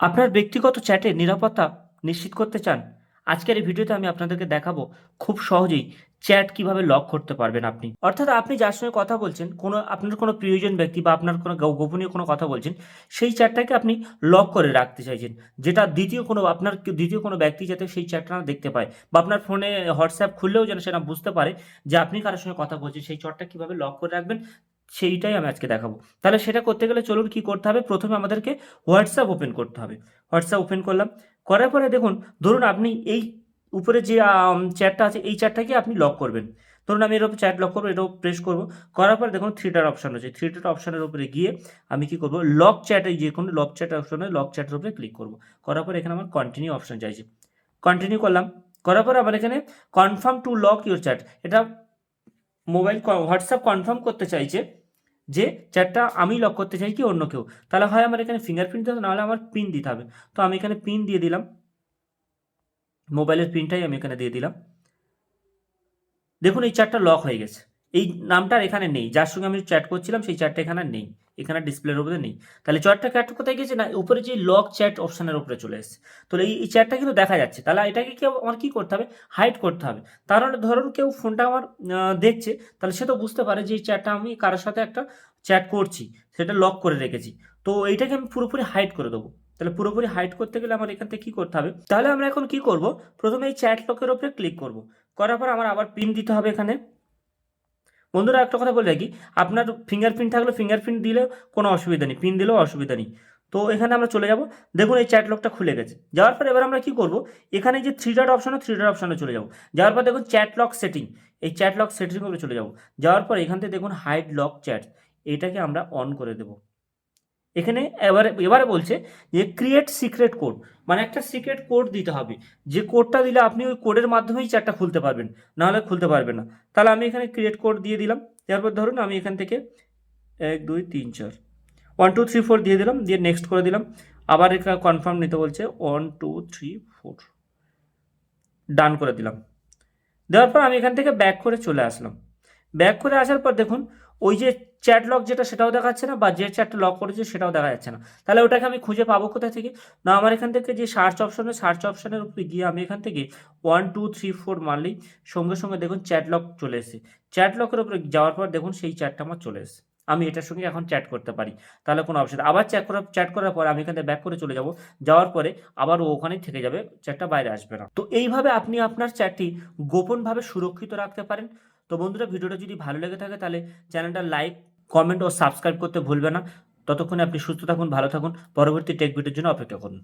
আপনার ব্যক্তিগত চ্যাটে নিরাপত্তা নিশ্চিত করতে চান, আজকের এই ভিডিওতে আমি আপনাদেরকে দেখাবো খুব সহজেই চ্যাট কীভাবে লক করতে পারবেন আপনি। অর্থাৎ আপনি যার সঙ্গে কথা বলছেন, কোনো আপনার কোনো প্রিয়জন ব্যক্তি বা আপনার কোনো গোপনীয় কোনো কথা বলছেন, সেই চ্যাটটাকে আপনি লক করে রাখতে চাইছেন, যেটা দ্বিতীয় কোনো আপনার দ্বিতীয় কোনো ব্যক্তি যাতে সেই চ্যাটটা না দেখতে পায় বা আপনার ফোনে হোয়াটসঅ্যাপ খুললেও যেন সেটা বুঝতে পারে যে আপনি কারোর সঙ্গে কথা বলছেন, সেই চটটা কীভাবে লক করে রাখবেন সেইটাই আমি আজকে দেখাবো। তাহলে সেটা করতে গেলে চলুন কি করতে হবে? প্রথমে আমাদেরকে হোয়াটসঅ্যাপ ওপেন করতে হবে। হোয়াটসঅ্যাপ ওপেন করলাম। করার পরে দেখুন, ধরুন আপনি এই উপরে যে চ্যাটটা আছে, এই চ্যাটটাকে আপনি লক করবেন। ধরুন আমি এর উপর চ্যাট লক করব, এটাও প্রেস করব। করার পরে দেখুন থ্রিটার অপশান আছে থ্রিটার অপশানের উপরে গিয়ে আমি কি করব? লক চ্যাটে যে কোনো লক চ্যাট অপশানে লক চ্যাটের উপরে ক্লিক করব। করার পরে এখানে আমার কন্টিনিউ অপশান চাইছে। কন্টিনিউ করলাম। করার পরে আমার এখানে confirm to lock your chat এটা মোবাইল হোয়াটসঅ্যাপ কনফার্ম করতে চাইছে। যে চ্যাটটা আমি লক করতে চাই কি অন্য কেউ। তাহলে হয় আমার এখানে ফিঙ্গারপ্রিন্ট দিতে হবে, নাহলে আমার পিন দিতে হবে। তো আমি এখানে পিন দিয়ে দিলাম। মোবাইলের পিনটাই আমি এখানে দিয়ে দিলাম। দেখুন এই চ্যাটটা লক হয়ে গেছে। এই নামটা আর এখানে নেই। যার সঙ্গে আমি চ্যাট করছিলাম, সেই চ্যাটটা এখানে নেই। এখানে ডিসপ্লের উপরে নেই। তাহলে চ্যাটটা ক্যাট কোথায় গেছে না, উপরে যে লক চ্যাট অপশানের উপরে চলে এসেছে। তাহলে এই চ্যাটটা কিন্তু দেখা যাচ্ছে। তাহলে এটাকে কেউ আমার কী করতে হবে? হাইড করতে হবে। মানে ধরুন কেউ ফোনটা আমার দেখছে, তাহলে সে তো বুঝতে পারে যে এই চ্যাটটা আমি কারোর সাথে একটা চ্যাট করছি। সেটা লক করে রেখেছি। তো এইটাকে আমি পুরোপুরি হাইড করে দেবো। তাহলে পুরোপুরি হাইড করতে গেলে আমার এখান থেকে কী করতে হবে? তাহলে আমরা এখন কি করব? প্রথমে এই চ্যাট লকের ওপরে ক্লিক করব। করার পর আমার আবার পিন দিতে হবে এখানে। বন্ধুরা একটা কথা বলে রাখি, আপনার ফিঙ্গারপ্রিন্ট থাকলে ফিঙ্গারপ্রিন্ট দিলে কোনো অসুবিধা নেই পিন দিলেও অসুবিধা নেই। তো এখানে আমরা চলে যাব। দেখুন এই চ্যাট লকটা খুলে গেছে। যাওয়ার পর এবার আমরা কি করব? এখানে যে three dot option three dot অপশনে চলে যাব। যাওয়ার পর দেখুন চ্যাট লক সেটিং এই চ্যাট লক সেটিং করে চলে যাব। যাওয়ার পর এখান থেকে দেখুন হাইড লক চ্যাট এটাকে আমরা অন করে দেব। এখানে এবারে এবারে বলছে যে ক্রিয়েট সিক্রেট কোড মানে একটা সিক্রেট কোড দিতে হবে। যে কোডটা দিলে আপনি ওই কোডের মাধ্যমেই চ্যাটটা খুলতে পারবেন, নাহলে খুলতে পারবেন না। তাহলে আমি এখানে ক্রিয়েট কোড দিয়ে দিলাম। তারপর ধরুন আমি এখান থেকে এক, দুই, তিন, চার ওয়ান টু থ্রি ফোর দিয়ে দিলাম, দিয়ে নেক্সট করে দিলাম। আবার এখানে কনফার্ম নিতে বলছে one two three four done করে দিলাম। দেওয়ার পর আমি এখান থেকে ব্যাক করে চলে আসলাম। ব্যাক করে আসার পর দেখুন ওই যে চ্যাট লক যেটা সেটাও দেখাচ্ছে না বা যে চ্যাটটা লক করেছে সেটাও দেখা যাচ্ছে না। তাহলে ওটাকে আমি খুঁজে পাবো কোথা থেকে? না, আমার এখান থেকে যে সার্চ অপশনে সার্চ অপশনের উপরে গিয়ে আমি এখান থেকে ওয়ান টু থ্রি ফোর মারলেই সঙ্গে সঙ্গে দেখুন চ্যাট লক চলে এসে চ্যাট লকের উপরে যাওয়ার পর দেখুন সেই চ্যাটটা আমার চলে এসে আমি এটার সঙ্গে এখন চ্যাট করতে পারি। তাহলে কোনো অপশন আবার চ্যাট করার চ্যাট করার পর আমি এখান থেকে ব্যাক করে চলে যাব। যাওয়ার পরে আবার ও ওখানেই থেকে যাবে চ্যাটটা বাইরে আসবে না। তো এইভাবে আপনি আপনার চ্যাটটি গোপনভাবে সুরক্ষিত রাখতে পারেন। তো বন্ধুরা ভিডিওটা যদি ভালো লেগে থাকে তাহলে চ্যানেলটা লাইক, কমেন্ট ও সাবস্ক্রাইব করতে ভুলবে না। ততক্ষণে আপনি সুস্থ থাকুন, ভালো থাকুন। পরবর্তী টেক ভিডিওর জন্য অপেক্ষা করুন।